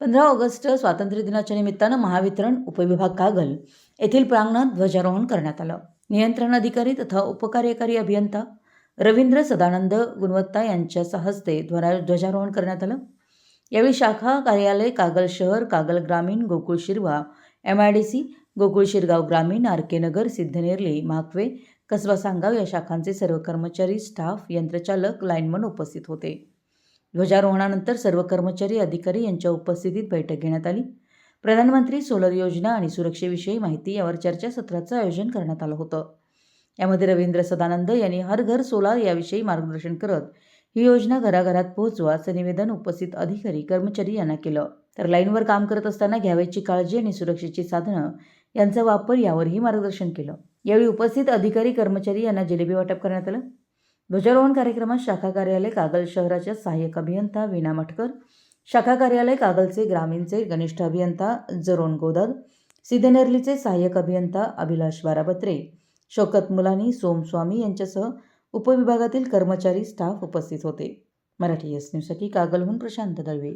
पंधरा ऑगस्ट स्वातंत्र्य दिनाच्या निमित्तानं महावितरण उपविभाग कागल येथील प्रांगणात ध्वजारोहण करण्यात आलं. नियंत्रण अधिकारी तथा उपकार्यकारी अभियंता रवींद्र सदानंद गुणवत्ता यांच्या हस्ते ध्वरा ध्वजारोहण करण्यात आलं. यावेळी शाखा कार्यालय कागल शहर कागल ग्रामीण Gokul शिरवा M I D C Gokul Shirgaon ग्रामीण आर के नगर सिद्धनेरली महाकवे कसबा सांगाव या शाखांचे सर्व कर्मचारी स्टाफ यंत्रचालक लाईनमन उपस्थित होते. ध्वजारोहणानंतर सर्व कर्मचारी अधिकारी यांच्या उपस्थितीत बैठक घेण्यात आली. प्रधानमंत्री सोलर योजना आणि सुरक्षेविषयी माहिती यावर चर्चासत्राचं आयोजन करण्यात आलं होतं. यामध्ये रवींद्र सदानंद यांनी हर घर सोलार याविषयी मार्गदर्शन करत ही योजना घराघरात पोहोचवा असं निवेदन उपस्थित अधिकारी कर्मचारी यांना केलं. तर लाईनवर काम करत असताना घ्यावयाची काळजी आणि सुरक्षेची साधनं यांचा वापर यावरही मार्गदर्शन केलं. यावेळी उपस्थित अधिकारी कर्मचारी यांना जिलेबी वाटप करण्यात आलं. ध्वजारोहण कार्यक्रमात शाखा कार्यालय कागल शहराच्या सहाय्यक अभियंता वीणा मटकर शाखा कार्यालय कागलचे ग्रामीणचे गणिष्ठ अभियंता जरोन गोदाग सिद्धनेरलीचे सहाय्यक अभियंता अभिलाष बाराबत्रे शौकत मुलानी सोमस्वामी यांच्यासह उपविभागातील कर्मचारी स्टाफ उपस्थित होते. मराठी एस न्यूजसाठी कागलहून प्रशांत दळवे.